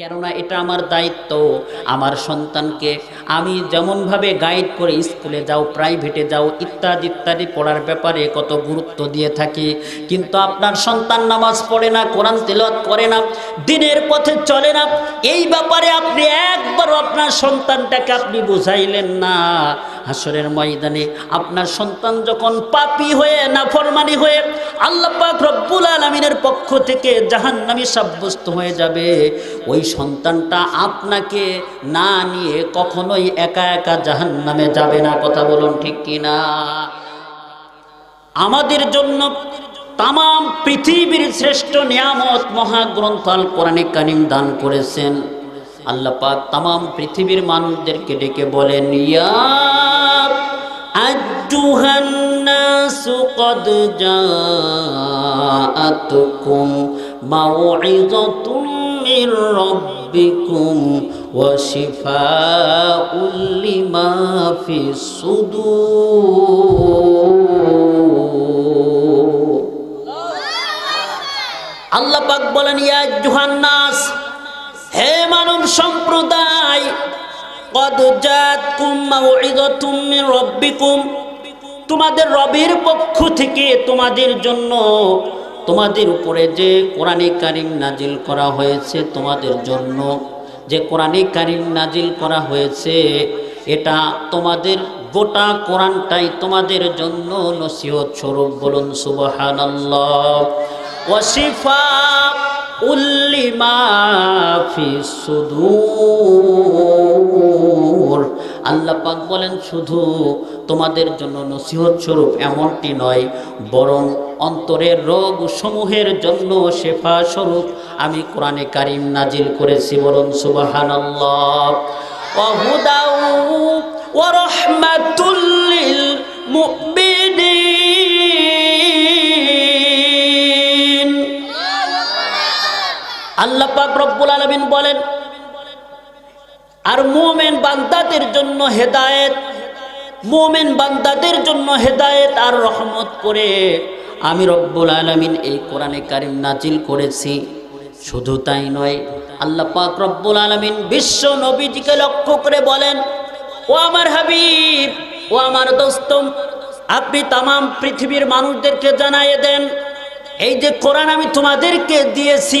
কেননা এটা আমার দায়িত্ব, আমার সন্তানকে আমি যেমনভাবে গাইড করে স্কুলে যাও প্রাইভেটে যাও, ইত্যাদি ইত্যাদি পড়ার ব্যাপারে কত গুরুত্ব দিয়ে থাকি। কিন্তু আপনার সন্তান নামাজ পড়ে না, কোরআন তেলত করে না, দিনের পথে চলে না, এই ব্যাপারে আপনি একবারও আপনার সন্তানটাকে আপনি বুঝাইলেন না। হাসরের ময়দানে আপনার সন্তান যখন পাপি হয়ে, নাফরমানি হয়ে আল্লাহ পাক রব্বুল আলমিনের পক্ষ থেকে জাহান্নামী সাব্যস্ত হয়ে যাবে, ওই সন্তানটা আপনাকে না নিয়ে কখনোই একা একা জাহান নামে যাবে না, কথা বলুন ঠিক কিনা? আমাদের জন্য তাম পৃথিবীর শ্রেষ্ঠ নিয়ামত মহাগ্রন্থ আল কোরআনে কানিম দান করেছেন। আল্লাহ তাম পৃথিবীর মানুষদেরকে ডেকে বলেন, ইয়া আজ্জুহান্নাসু কদ জাআতুকুম মাউইযাতুন من ربكم وشفاء لما في الصدور আল্লাহ পাক বলেন ইয়া জুহান্নাস হে মানব সম্প্রদায় কদ জাতকুম মাউইদাতুম মির রাব্বিকুম তোমাদের রবের পক্ষ থেকে তোমাদের জন্য তোমাদের উপরে যে কোরআনে কারিম নাজিল করা হয়েছে তোমাদের জন্য, যে কোরআনে কারিম নাজিল করা হয়েছে, এটা তোমাদের গোটা কোরআনটাই তোমাদের জন্য নসিহত স্বরূপ বলুন সুবহানাল্লাহ। ওয়াশিফা উল্লিমা ফি আল্লাহ পাক বলেন, শুধু তোমাদের জন্য নসিহত স্বরূপ এমনটি নয়, বরং অন্তরের রোগ সমূহের জন্য শেফা স্বরূপ আমি কোরআনে কারিম নাজিল করেছি বরং সুবাহান আল্লাপাক রব্বুল আলমিন বলেন আর মুমিন বান্দাদের জন্য হেদায়েত, মুমিন বান্দাদের জন্য হেদায়েত আর রহমত করে আমি রব্বুল আলামিন এই কোরআনে কারিম নাজিল করেছি। শুধু তাই নয়, আল্লাহ পাক রব্বুল আলামিন বিশ্ব নবীজিকে লক্ষ্য করে বলেন, ও আমার হাবিব, ও আমার দোস্তম আপনি তামাম পৃথিবীর মানুষদেরকে জানাইয়ে দেন, এই যে কোরআন আমি তোমাদেরকে দিয়েছি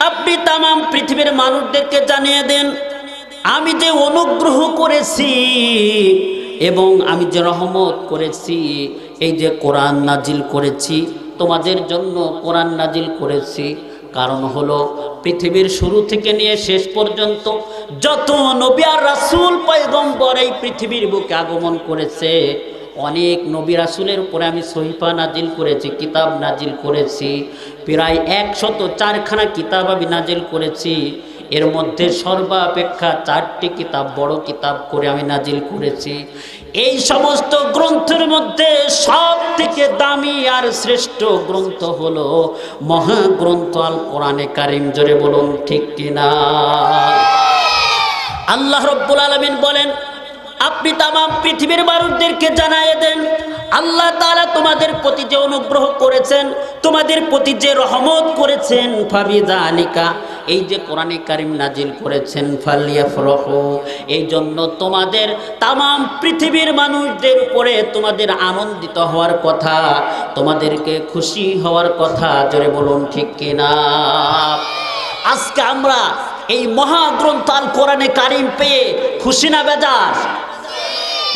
আপনি তামাম পৃথিবীর মানুষদেরকে জানিয়ে দেন, আমি যে অনুগ্রহ করেছি এবং আমি যে রহমত করেছি, এই যে কোরআন নাজিল করেছি, তোমাদের জন্য কোরআন নাজিল করেছি। কারণ হলো, পৃথিবীর শুরু থেকে নিয়ে শেষ পর্যন্ত যত নবী আর রাসূল পয়গম্বর এই পৃথিবীর বুকে আগমন করেছে অনেক নবী রাসুলের উপরে আমি সহিফা নাজিল করেছি, কিতাব নাজিল করেছি, প্রায় একশত চারখানা কিতাব আমি নাজিল করেছি। এর মধ্যে সর্বাপেক্ষা চারটি কিতাব, বড় কিতাব করে আমি নাজিল করেছি। এই সমস্ত গ্রন্থের মধ্যে সব থেকে দামি আর শ্রেষ্ঠ গ্রন্থ হলো মহাগ্রন্থ আল কোরআনে কারিম। জোরে বলুন, ঠিক কিনা? আল্লাহ রব্বুল আলমিন বলেন আপনি তামাম পৃথিবীর মানুষদেরকে জানাই দেন। আল্লাহ তাআলা তোমাদের প্রতি যে অনুগ্রহ করেছেন, তোমাদের প্রতি যে রহমত করেছেন ফাবিদা আলিকা এই যে কোরআনে কারিম নাজিল করেছেন, ফালিয়াফরহু এই জন্য তোমাদের তামাম পৃথিবীর মানুষদের উপরে তোমাদের আনন্দিত হওয়ার কথা, তোমাদেরকে খুশি হওয়ার কথা, জোরে বলুন ঠিক কিনা? আজকে আমরা এই মহাগ্রন্থ আল কোরআনে কারিম পেয়ে খুশি না বেজার?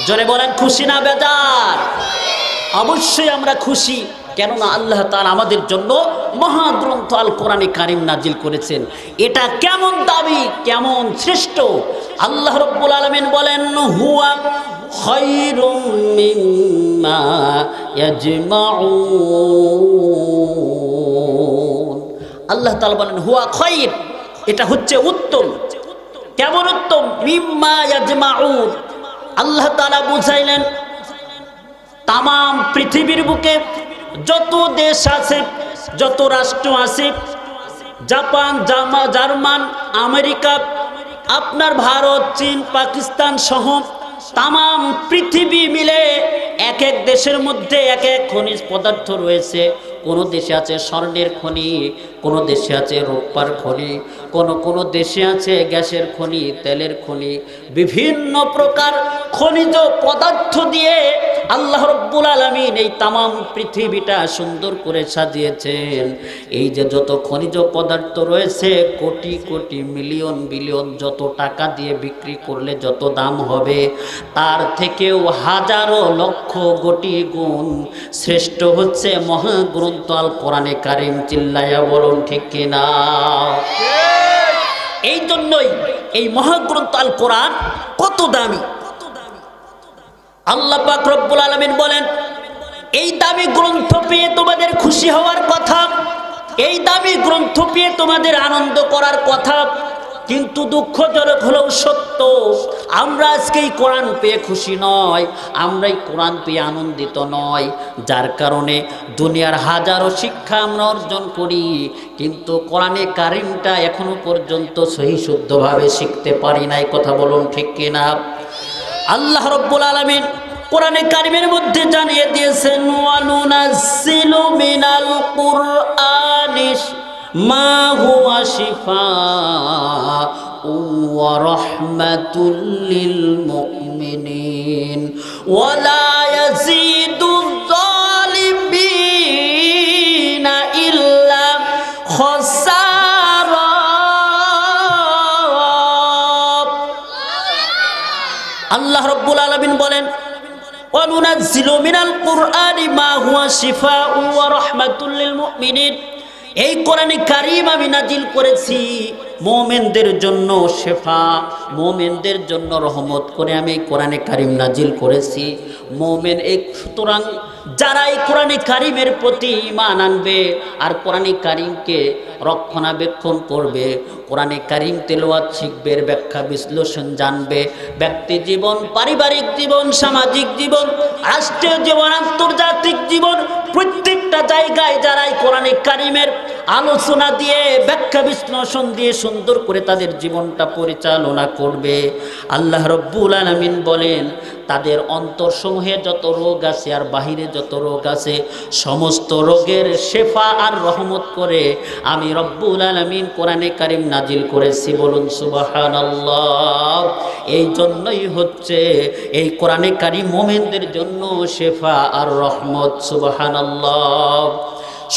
জোরে বলেন, খুশি না বেজার অবশ্যই আমরা খুশি, কেননা আল্লাহ তাআলা আমাদের জন্য মহাগ্রন্থ আল কোরআনে কারিম নাজিল করেছেন। এটা কেমন দাবি, কেমন শ্রেষ্ঠ আল্লাহ রব্বুল আলমিন বলেন, হুয়া আল্লাহ তাআলা বলেন, হুয়া খৈর এটা হচ্ছে উত্তম। কেমন উত্তম? মিম্মা ইয়াজমাউন। আল্লাহ তাআলা বুঝাইলেন, তামাম পৃথিবীর বুকে যত দেশ আছে, যত রাষ্ট্র আছে, জাপান, জামা, জার্মান, আমেরিকা, আপনার ভারত, চীন, পাকিস্তান সহ তামাম পৃথিবী মিলে এক এক দেশের মধ্যে এক এক খনিজ পদার্থ রয়েছে। কোনো দেশে আছে স্বর্ণের খনি, কোনো দেশে আছে রূপার খনি কোনো কোনো দেশে আছে গ্যাসের খনি, তেলের খনি, বিভিন্ন প্রকার খনিজ পদার্থ দিয়ে আল্লাহ রব্বুল আলমিন এই তামাম পৃথিবীটা সুন্দর করে সাজিয়েছেন। এই যে যত খনিজ পদার্থ রয়েছে, কোটি কোটি মিলিয়ন বিলিয়ন যত টাকা দিয়ে বিক্রি করলে যত দাম হবে, তার থেকেও হাজারো লক্ষ কোটি গুণ শ্রেষ্ঠ হচ্ছে মহাগ্রন্থ আল কোরআনে কারিম। চিল্লাইয়া বলুন ঠিক কিনা? এই জন্যই এই মহাগ্রন্থ আল কোরআন কত দামি। আল্লাহ পাক রব্বুল আলামিন বলেন, এই দামি গ্রন্থ পেয়ে তোমাদের খুশি হওয়ার কথা, এই দামি গ্রন্থ পেয়ে তোমাদের আনন্দ করার কথা কিন্তু দুঃখজনক হলেও সত্য, আমরা আজকে এই কোরআন পেয়ে খুশি নয় আমরা এই কোরআন পেয়ে আনন্দিত নয়। যার কারণে দুনিয়ার হাজারো শিক্ষা আমরা অর্জন করি, কিন্তু কোরআনে কারিমটা এখনও পর্যন্ত সহি শুদ্ধভাবে শিখতে পারি নাই, কথা বলুন ঠিক কিনা? আল্লাহ রব্বুল আলামিন কোরআনে কারিমের মধ্যে জানিয়ে দিয়েছেন মা হুয়া শিফা ورحمة للمؤمنين ولا يزيد الظالمين إلا خسارا الله رب العالمين বলেন وننزل من القرآن ما هو شفاء ورحمة للمؤمنين এই কোরআনে কারিম আমি নাজিল করেছি। মোমেনদের জন্য শেফা, মোমেনদের জন্য রহমত করে আমি এই কোরআনে কারিম নাজিল করেছি। মোমেন এই, সুতরাং যারা এই কোরআনে কারিমের প্রতি ইমান আনবে আর কোরআনে কারিমকে রক্ষণাবেক্ষণ করবে, কোরআনে কারিম তেলোয়াত শিখবে ব্যাখ্যা বিশ্লেষণ জানবে। ব্যক্তি জীবন, পারিবারিক জীবন, সামাজিক জীবন, রাষ্ট্রীয় জীবন, আন্তর্জাতিক জীবন প্রত্যেকটা জায়গায় যারাই কোরআনে কারিমের আলোচনা দিয়ে, ব্যাখ্যা বিশ্লেষণ দিয়ে সুন্দর করে তাদের জীবনটা পরিচালনা করবে। আল্লাহ রব্বুল আলমিন বলেন তাদের অন্তরসমূহে যত রোগ আছে আর বাহিরে যত রোগ আছে, সমস্ত রোগের শেফা আর রহমত করে আমি রব্বুল আলমিন কোরআনে কারিম নাজিল করেছি। বলুন সুবাহান এই জন্যই হচ্ছে এই কোরআনে কারিম মোমেনদের জন্য শেফা আর রহমত সুবাহান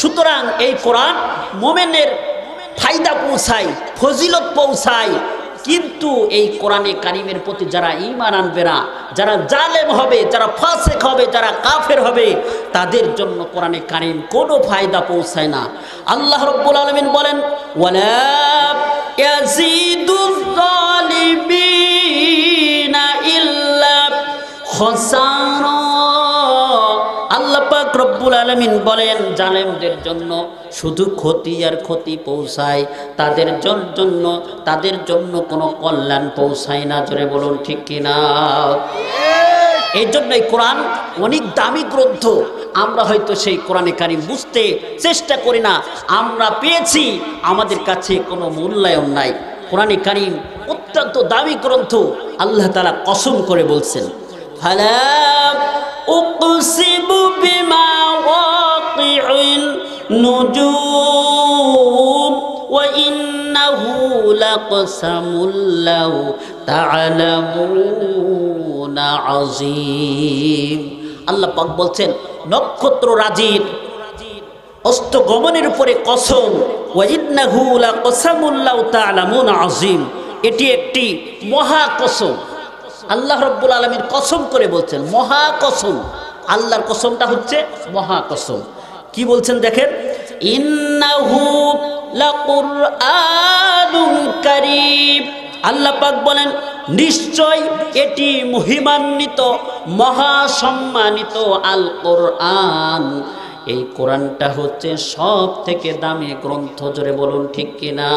সুতরাং এই কোরআন মোমেনের ফায়দা পৌঁছায়, ফজিলত পৌঁছায় কিন্তু এই কোরআনে কারিমের প্রতি যারা ইমান আনবে না, যারা জালেম হবে, যারা ফাসেক হবে, যারা কাফের হবে, তাদের জন্য কোরআনে কারিম কোনো ফায়দা পৌঁছায় না। আল্লাহ রব্বুল আলমিন বলেন ইল্লা খসারা রব্বুল আলমিন বলেন, জালেমদের জন্য শুধু ক্ষতি আর ক্ষতি পৌঁছায়, তাদের জন্য তাদের জন্য কোনো কল্যাণ পৌঁছায় না, জোরে বলুন ঠিক কিনা? এই জন্য এই কোরআন অনেক দামি গ্রন্থ, আমরা হয়তো সেই কোরআনে কারিম বুঝতে চেষ্টা করি না, আমরা পেয়েছি, আমাদের কাছে কোনো মূল্যায়ন নাই। কোরআনে কারিম অত্যন্ত দামি গ্রন্থ, আল্লাহ তালা কসম করে বলছেন হ্যাঁ أقسم بمواقع النجوم وإنه لقسم لو تعلمون عظيم আল্লাহ পাক বলছেন নক্ষত্র রাজির অস্তগমনের উপরে কসম ওয়াইন্নাহু লাকসামুল্লাহ তাআলামুন আযীম এটি একটি মহা কসম আল্লাহ রব্বুল আলমীর কসম করে বলছেন মহা কসম। আল্লাহর কসমটা হচ্ছে মহা কসম। কি বলছেন দেখেন? ইন্নাহু কারীম। আল্লাহ পাক বলেন নিশ্চয় এটি মহিমান্বিত মহাসম্মানিত আল কোরআন এই কোরআনটা হচ্ছে সব থেকে দামি গ্রন্থ জোরে বলুন ঠিক কিনা?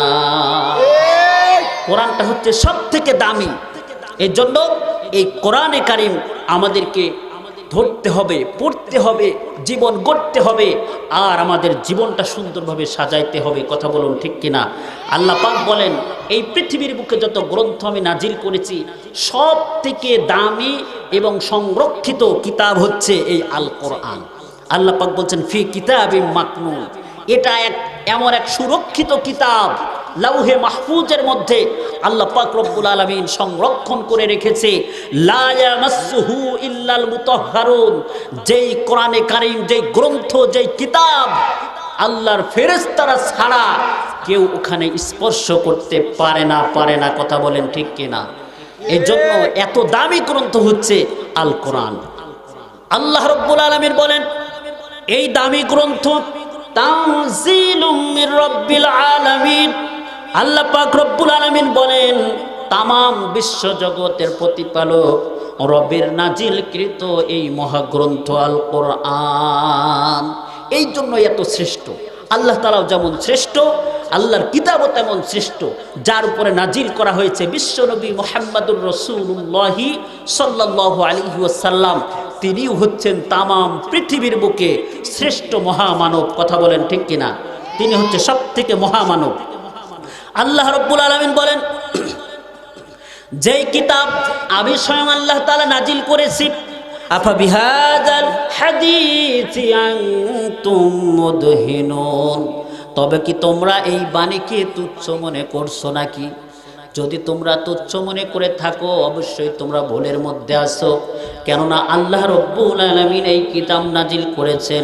কোরআনটা হচ্ছে সব থেকে দামি। এই জন্য এই কোরআনে কারিম আমাদেরকে ধরতে হবে, পড়তে হবে, জীবন গড়তে হবে, আর আমাদের জীবনটা সুন্দরভাবে সাজাইতে হবে। কথা বলুন ঠিক কিনা? আল্লাহ পাক বলেন, এই পৃথিবীর বুকে যত গ্রন্থ আমি নাজিল করেছি সব থেকে দামি এবং সংরক্ষিত কিতাব হচ্ছে এই আল কোরআন আল্লাহ পাক বলছেন, ফি কিতাব মাকনুন। এটা এক, এমন এক সুরক্ষিত কিতাব লাউহে মাহফুজের মধ্যে আল্লাহ পাক রব্বুল আলামিন সংরক্ষণ করে রেখেছে ইল্লাল মুতাহহারুন যেই কোরআনে কারীম, যেই গ্রন্থ, যেই কিতাব আল্লাহর ফেরেশতারা ছাড়া কেউ ওখানে স্পর্শ করতে পারে না পারে না। কথা বলেন ঠিক কিনা? এই জন্য এত দামি গ্রন্থ হচ্ছে আল কোরআন। আল্লাহ রব্বুল আলামিন বলেন, এই দামি গ্রন্থ মির রব্বিল আলামিন আল্লাহ পাক রব্বুল আলামিন বলেন, তামাম বিশ্ব জগতের প্রতিপালক রবের নাজিলকৃত এই মহাগ্রন্থ আল কোরআন এই জন্য এত শ্রেষ্ঠ। আল্লাহ তালাও যেমন শ্রেষ্ঠ, আল্লাহর কিতাবও তেমন শ্রেষ্ঠ। যার উপরে নাজিল করা হয়েছে বিশ্বনবী মোহাম্মদুর রসুল্লাহি সাল্লাহ আলী ওয়াসাল্লাম, তিনিও হচ্ছেন তামাম পৃথিবীর বুকে শ্রেষ্ঠ মহামানব। কথা বলেন ঠিক কিনা? তিনি হচ্ছে সব থেকে মহামানব। আল্লাহ রব্বুল আলমিন বলেন, যেই কিতাব আমি স্বয়ং আল্লাহ তালা নাজিল করেছি, আফা বিহাজাল হাদিসি তবে কি তোমরা এই বাণীকে তুচ্ছ মনে করছ নাকি? যদি তোমরা তুচ্ছ মনে করে থাকো, অবশ্যই তোমরা ভুলের মধ্যে আসো কেননা আল্লাহ রব্বুল আলমিন এই কিতাব নাজিল করেছেন।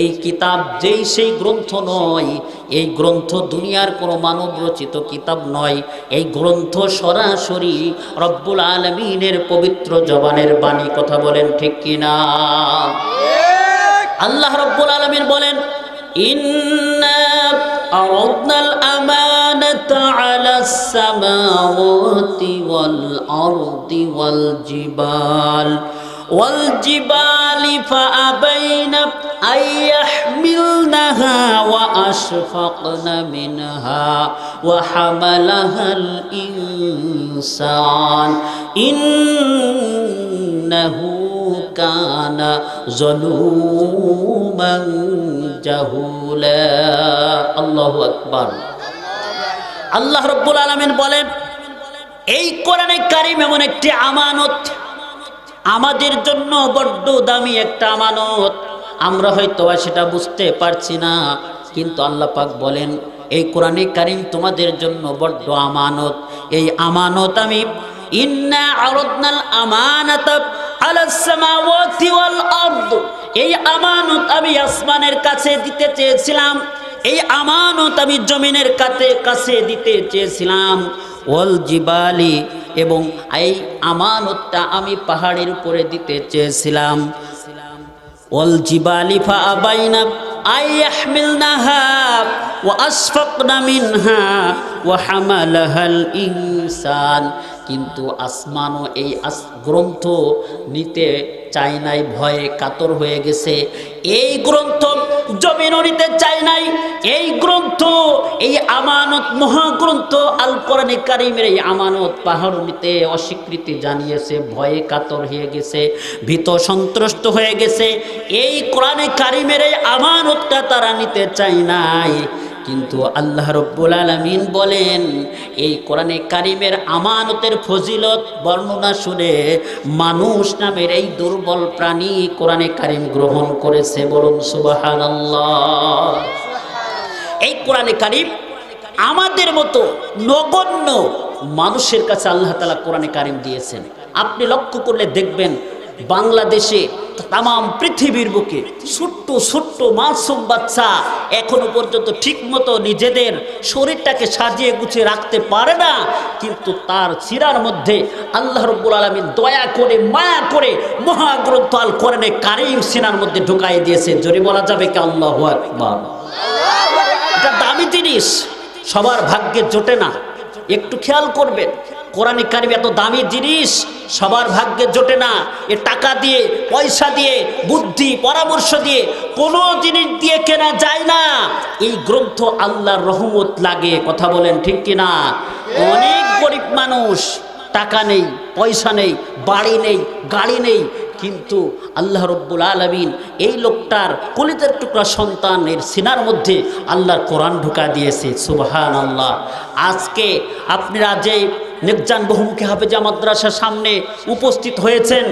এই কিতাব যেই সেই গ্রন্থ নয়, এই গ্রন্থ দুনিয়ার কোনো মানব রচিত কিতাব নয়। এই গ্রন্থ সরাসরি রব্বুল আলমিনের পবিত্র জবানের বাণী, কথা বলেন ঠিক কিনা? আল্লাহ রব্বুল আলমিন বলেন, ইন্না আমার على السماوات والأرض والجبال والجبال فأبين أن يحملنها وأشفقن منها وحملها الإنسان. إنه كان ظلوما جهولا. الله أكبر. আল্লাহ রব্বুল আলমিন বলেন, এই কোরআনে কারিম এমন একটি আমানত। আমাদের জন্য বড্ড দামি একটা আমানত। আমরা হয়তো সেটা বুঝতে পারছি না। কিন্তু আল্লাহ পাক বলেন, এই কোরআনে কারিম তোমাদের জন্য বড্ড আমানত। এই আমানত আমি, ইন্না এই আমানত আমি আসমানের কাছে দিতে চেয়েছিলাম। এই আমানত আমি জমিনের কাছে কাছে দিতে চেয়েছিলাম। ওয়াল জিবালি এবং এই আমানতটা আমি পাহাড়ের উপরে দিতে চেয়েছিলাম। ওয়াল জিবালি ফা আবাইনা আই ইয়াহমিলনাহা ওয়া আসফাকনা মিনহা ওয়া হামালাহাল ইনসান। কিন্তু আসমানও এই গ্রন্থ নিতে চায় নাই, ভয়ে কাতর হয়ে গেছে। এই গ্রন্থ জমিনও নিতে চায় নাই, এই গ্রন্থ, এই আমানত, মহাগ্রন্থ আল কোরআনে কারিমের এই আমানত পাহাড় নিতে অস্বীকৃতি জানিয়েছে, ভয়ে কাতর হয়ে গেছে, ভীত সন্ত্রস্ত হয়ে গেছে। এই কোরআনে কারিমের এই আমানতটা তারা নিতে চায় নাই। কিন্তু আল্লাহ রব্বুল আলমিন বলেন, এই কোরআনে কারিমের আমানতের ফজিলত বর্ণনা শুনে মানুষ নামের এই দুর্বল প্রাণী কোরআনে কারিম গ্রহণ করেছে বলুন সুবাহান এই কোরআনে কারিম আমাদের মতো নগণ্য মানুষের কাছে আল্লাহ তালা কোরআনে কারিম দিয়েছেন। আপনি লক্ষ্য করলে দেখবেন বাংলাদেশে তাম পৃথিবীর বুকে ছোট্ট ছোট্ট মাসুম বাচ্চা এখনও পর্যন্ত ঠিক মতো নিজেদের শরীরটাকে সাজিয়ে গুছিয়ে রাখতে পারে না, কিন্তু তার চিরার মধ্যে আল্লাহ রব্বুল আলমিন দয়া করে, মায়া করে মহাগ্রন্থ আল কোরআনে কারিম সিনার মধ্যে ঢুকাই দিয়েছে। জোরে বলা যাবে কি আল্লাহ এটা দামি জিনিস, সবার ভাগ্যে জোটে না। একটু খেয়াল করবেন। কোরআন কারিম এত দামি জিনিস, সবার ভাগ্যে জোটে না। এ টাকা দিয়ে, পয়সা দিয়ে, বুদ্ধি, পরামর্শ দিয়ে, কোনো জিনিস দিয়ে কেনা যায় না। এই গ্রন্থ আল্লাহর রহমত লাগে, কথা বলেন ঠিক কিনা? অনেক গরিব মানুষ, টাকা নেই, পয়সা নেই, বাড়ি নেই, গাড়ি নেই কিন্তু আল্লাহ রব্বুল আলমিন এই লোকটার কলিতের টুকরা সন্তানের সিনার মধ্যে আল্লাহর কোরআন ঢুকা দিয়েছে সুবাহান আল্লাহ আজকে আপনারা যে নেকজান বহুমুখী হাফেজা মাদ্রাসার সামনে উপস্থিত হয়েছেন।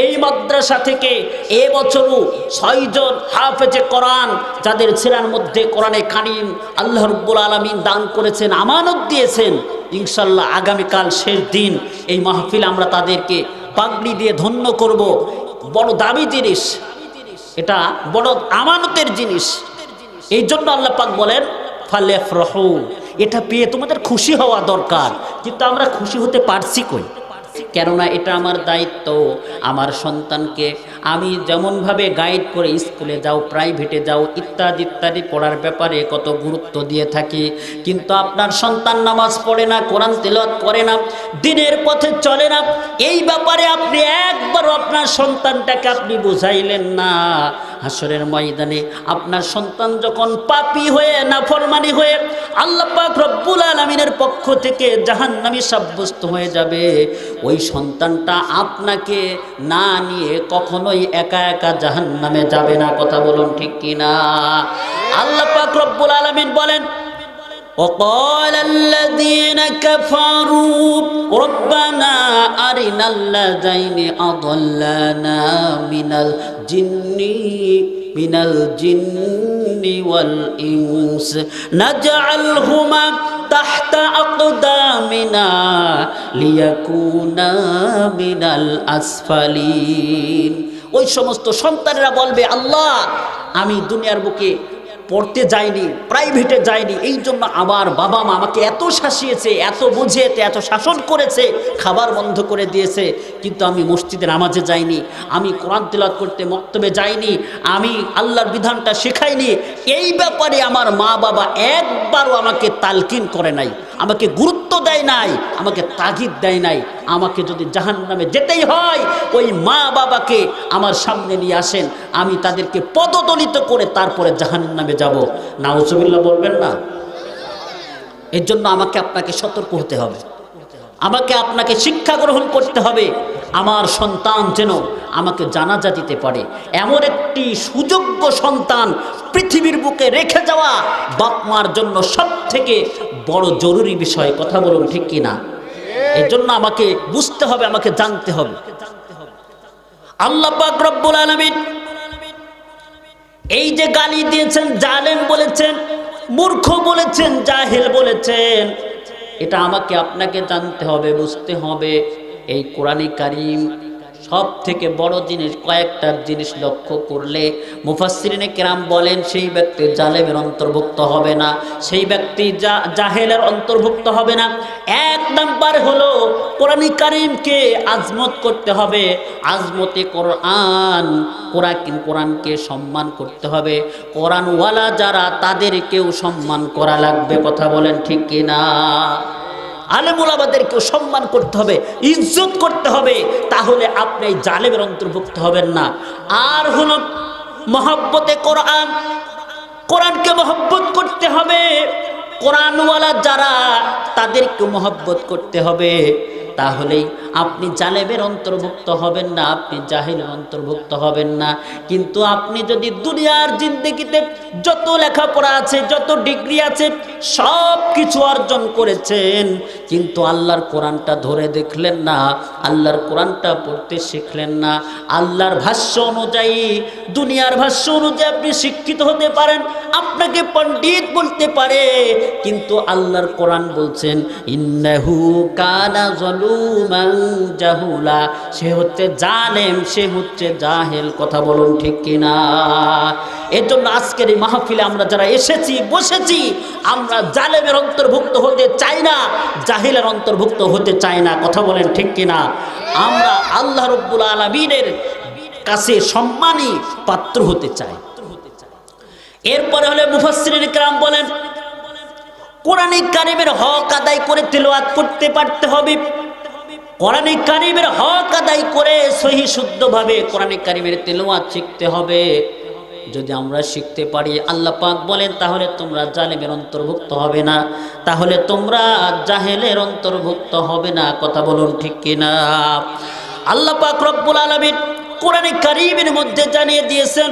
এই মাদ্রাসা থেকে এ বছরও ছয়জন হাফেজে কোরআন যাদের সিনার মধ্যে কোরআনে কানিম আল্লাহ রব্বুল আলমিন দান করেছেন, আমানত দিয়েছেন ইনশাল্লাহ আগামীকাল শেষ দিন এই মাহফিল আমরা তাদেরকে পাগড়ি দিয়ে ধন্য করব। বড় দামি জিনিস। এটা বড় আমানতের জিনিস। এই জন্য আল্লাহ পাক বলেন ফালেফ রহ এটা পেয়ে তোমাদের খুশি হওয়া দরকার। কিন্তু আমরা খুশি হতে পারছি কই? কেননা এটা আমার দায়িত্ব, আমার সন্তানকে আমি যেমনভাবে গাইড করে স্কুলে যাও প্রাইভেটে যাও, ইত্যাদি ইত্যাদি পড়ার ব্যাপারে কত গুরুত্ব দিয়ে থাকি। কিন্তু আপনার সন্তান নামাজ পড়ে না, কোরআন তেলত করে না, দিনের পথে চলে না, এই ব্যাপারে আপনি একবারও আপনার সন্তানটাকে আপনি বুঝাইলেন না। হাসরের ময়দানে আপনার সন্তান যখন পাপি হয়ে না ফরমানি হয়ে আল্লাহ পাক রব্বুল আলমিনের পক্ষ থেকে জাহান্নামী সাব্যস্ত হয়ে যাবে, ওই সন্তানটা আপনাকে না নিয়ে কখনোই একা একা জাহান্নামে যাবে না। কথা বলুন ঠিক কিনা? আল্লাহ পাক রব্বুল আলমিন বলেন وقال الذين كفروا ربنا أرنا الذين أضلنا من الجن من الجن والإنس نجعلهما تحت أقدامنا ليكونا من الأسفلين ওই সমস্ত সন্তানেরা বলবে আল্লাহ আমি দুনিয়ার বুকে পড়তে যায়নি প্রাইভেটে যায়নি, এই জন্য আমার বাবা মা আমাকে এত শাসিয়েছে, এত বুঝিয়েছে, এত শাসন করেছে, খাবার বন্ধ করে দিয়েছে, কিন্তু আমি মসজিদে নামাজে যাইনি, আমি কোরআন তিলাত করতে মক্তবে যাইনি, আমি আল্লাহর বিধানটা শেখাইনি, এই ব্যাপারে আমার মা বাবা একবারও আমাকে তালকিন করে নাই। আমাকে গুরুত্ব দেয় নাই, আমাকে তাগিদ দেয় নাই। আমাকে যদি জাহান নামে যেতেই হয়, ওই মা বাবাকে আমার সামনে নিয়ে আসেন, আমি তাদেরকে পদদলিত করে তারপরে জাহান নামে যাব। নাউজবিল্লা বলবেন না। এর জন্য আমাকে আপনাকে সতর্ক হতে হবে। আমাকে আপনাকে শিক্ষা গ্রহণ করতে হবে। আমার সন্তান যেন আমাকে জানাজা দিতে পারে। এমন একটি সুযোগ্য সন্তান পৃথিবীর বুকে রেখে যাওয়া বাপমার জন্য সব থেকে বড় জরুরি বিষয় কথা বলুন ঠিক কিনা? এই জন্য আমাকে বুঝতে হবে আমাকে জানতে হবে। আল্লাহ রব্বুল আলামিন এই যে গালি দিয়েছেন জালেম বলেছেন মূর্খ বলেছেন জাহেল বলেছেন এটা আমাকে আপনাকে জানতে হবে বুঝতে হবে। এই কোরআনে কারিম সব থেকে বড় জিনিস, কয়েকটা জিনিস লক্ষ্য করলে মুফাসসিরিনে কেরাম বলেন, সেই ব্যক্তি জালেমের অন্তর্ভুক্ত হবে না। সেই ব্যক্তি যা জাহেলের অন্তর্ভুক্ত হবে না। এক নাম্বার হলো, কোরআন কারিমকে আজমত করতে হবে। আজমতে কোরআন কোরআন, কোরআনকে সম্মান করতে হবে। কোরআনওয়ালা যারা, তাদেরকেও সম্মান করা লাগবে। কথা বলেন ঠিক কিনা? আলেমুলাবাদেরকেও সম্মান করতে হবে, ইজ্জত করতে হবে, তাহলে আপনি এই জালেমের অন্তর্ভুক্ত হবেন না। আর হল মহব্বতে কোরআন, কোরআনকে মহব্বত করতে হবে। কোরআনওয়ালা যারা, তাদেরকে মহব্বত করতে হবে। তাহলেই আপনি জালেবের অন্তর্ভুক্ত হবেন না, আপনি জাহিলের অন্তর্ভুক্ত হবেন না। কিন্তু আপনি যদি দুনিয়ার জিন্দগিতে যত লেখাপড়া আছে, যত ডিগ্রি আছে সব কিছু অর্জন করেছেন, কিন্তু আল্লাহর কোরআনটা ধরে দেখলেন না, আল্লাহর কোরআনটা পড়তে শিখলেন না। আল্লাহর ভাষ্য অনুযায়ী, দুনিয়ার ভাষ্য অনুযায়ী আপনি শিক্ষিত হতে পারেন, আপনাকে পণ্ডিত বলতে পারে, কিন্তু আল্লাহর কোরআন বলছেন, ইন্নাহু কানা জাহুলা, সে হচ্ছে জালেম, সে হচ্ছে জাহেল, কথা বলুন ঠিক কিনা? এর জন্য আজকের এই মাহফিলে আমরা যারা এসেছি, বসেছি, আমরা জালেমের অন্তর্ভুক্ত হতে চাই না, জাহিলের অন্তর্ভুক্ত হতে চাই না, কথা বলেন ঠিক কিনা? আমরা আল্লাহ রব্বুল আলমিনের কাছে সম্মানী পাত্র হতে চাই। এরপরে হলে মুফাসির ইকরাম বলেন কোরআনিক কারিমের হক আদায় করে তেলোয়াত করতে পারতে হবে। কোরআনে কারিমের হক আদায় করে সহি শুদ্ধভাবে কোরআনে কারিমের তেলাওয়াত শিখতে হবে। যদি আমরা শিখতে পারি, আল্লাহ পাক বলেন, তাহলে তোমরা জালেমের অন্তর্ভুক্ত হবে না। তাহলে তোমরা জাহেলের অন্তর্ভুক্ত হবে না। কথা বলুন ঠিক কিনা? আল্লাহ পাক রব্বুল আলামিন কোরআনে কারিমের মধ্যে জানিয়ে দিয়েছেন,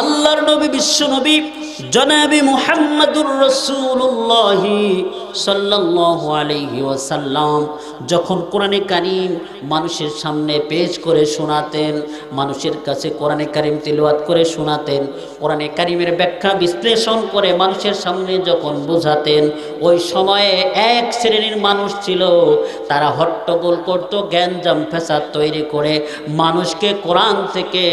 আল্লাহর নবী বিশ্ব নবী জনাবি মুহাম্মাদুর রসুল্লাহ সাল্লাল্লাহু আলাইহি ওয়াসাল্লাম যখন কোরআনে কারিম মানুষের সামনে পেশ করে শোনাতেন, মানুষের কাছে কোরআনে কারিম তিলওয়াত করে শোনাতেন, কোরআনে কারিমের ব্যাখ্যা বিশ্লেষণ করে মানুষের সামনে যখন বোঝাতেন, ওই সময়ে এক শ্রেণির মানুষ ছিল, তারা হট্টগোল করত জ্ঞানজাম ফেসাদ তৈরি করে মানুষকে কোরআন থেকে,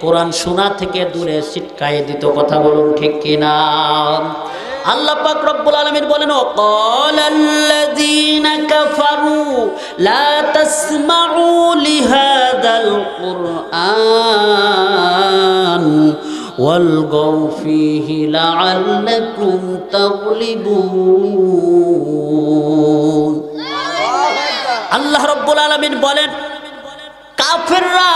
কোরআন শোনা থেকে দূরে ছিটকায়ে দিত। কথা বলুন ঠিক কিনা? আল্লাহ পাক রব্বুল আলামিন বলেন, ও ক্বালাল্লাযীনা কাফারু, লা তাসমাউ লিহাদাল কুরআন ওয়ালগাউ ফীহি লাআল্লাকুম তাগলিবুন। আল্লাহ রব্বুল আলামিন বলেন, কাফেররা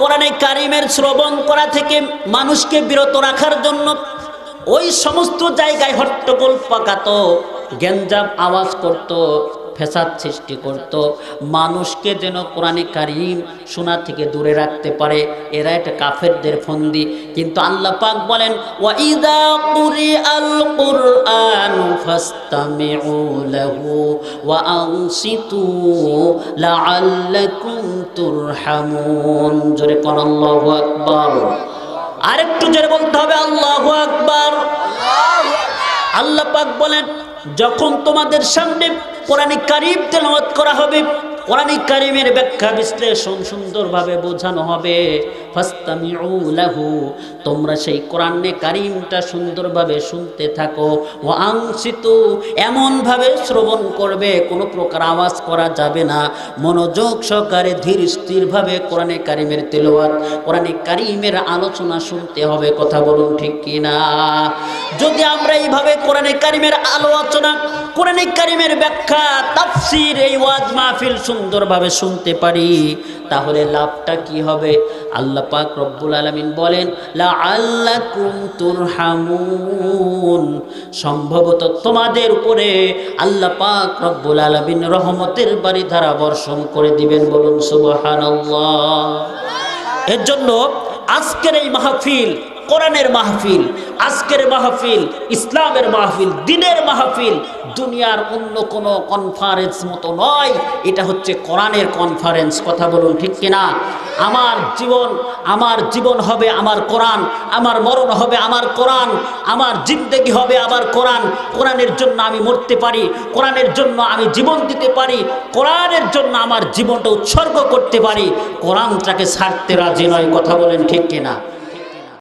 কোরআনে কারিমের শ্রবণ করা থেকে মানুষকে বিরত রাখার জন্য ওই সমস্ত জায়গায় হট্টগোল পাকাতো গ্যাঞ্জাম আওয়াজ করত ফেসাদ সৃষ্টি করত। মানুষকে যেন কোরআনে কারিম শোনা থেকে দূরে রাখতে পারে, এরা এটা কাফেরদের ফন্দি। কিন্তু আল্লাহ পাক বলেন, ওয়াইদা কুরি আল ওয়া জোরে কোন আকবার। আরেকটু জোরে বলতে হবে, আল্লাহ আকবার। আল্লাহ পাক বলেন, যখন তোমাদের সামনে কোরআনে কারিম তেলাওয়াত করা হবে কোরআনে কারিমের ব্যাখ্যা বিশ্লেষণ সুন্দরভাবে বোঝানো হবে। তোমরা সেই কোরআনে কারিমটা সুন্দরভাবে শুনতে থাকো। ও আংশিত, এমনভাবে শ্রবণ করবে, কোনো প্রকার আওয়াজ করা যাবে না। মনোযোগ সহকারে ধীর স্থিরভাবে কোরআনে কারিমের তেলাওয়াত, কোরআনে কারিমের আলোচনা শুনতে হবে, কথা বলুন ঠিক কিনা? যদি আমরা এইভাবে কোরআনে কারিমের আলোচনা কোরআনে কারিমের ব্যাখ্যা, তাফসির এই ওয়াজ মাহফিল সুন্দরভাবে শুনতে পারি। তাহলে লাভটা কি হবে? আল্লাহ পাক রব্বুল আলামিন বলেন লা আল্লাকুম তুরহামুন। সম্ভবত তোমাদের উপরে আল্লাহ পাক রব্বুল আলামিন রহমতের বাড়ি ধারা বর্ষণ করে দিবেন বলুন, সুবহানাল্লাহ। এর জন্য আজকের এই মাহফিল কোরআনের মাহফিল, আজকের মাহফিল, ইসলামের মাহফিল, দিনের মাহফিল, দুনিয়ার অন্য কোনো কনফারেন্স মতো নয়। এটা হচ্ছে কোরআনের কনফারেন্স কথা বলুন ঠিক কিনা? আমার জীবন আমার জীবন হবে আমার কোরআন, আমার মরণ হবে আমার কোরআন, আমার জিন্দেগি হবে আমার কোরআন। কোরআনের জন্য আমি মরতে পারি, কোরআনের জন্য আমি জীবন দিতে পারি, কোরআনের জন্য আমার জীবনটা উৎসর্গ করতে পারি। কোরআনটাকে ছাড়তে রাজি নয়, কথা বলেন ঠিক কিনা?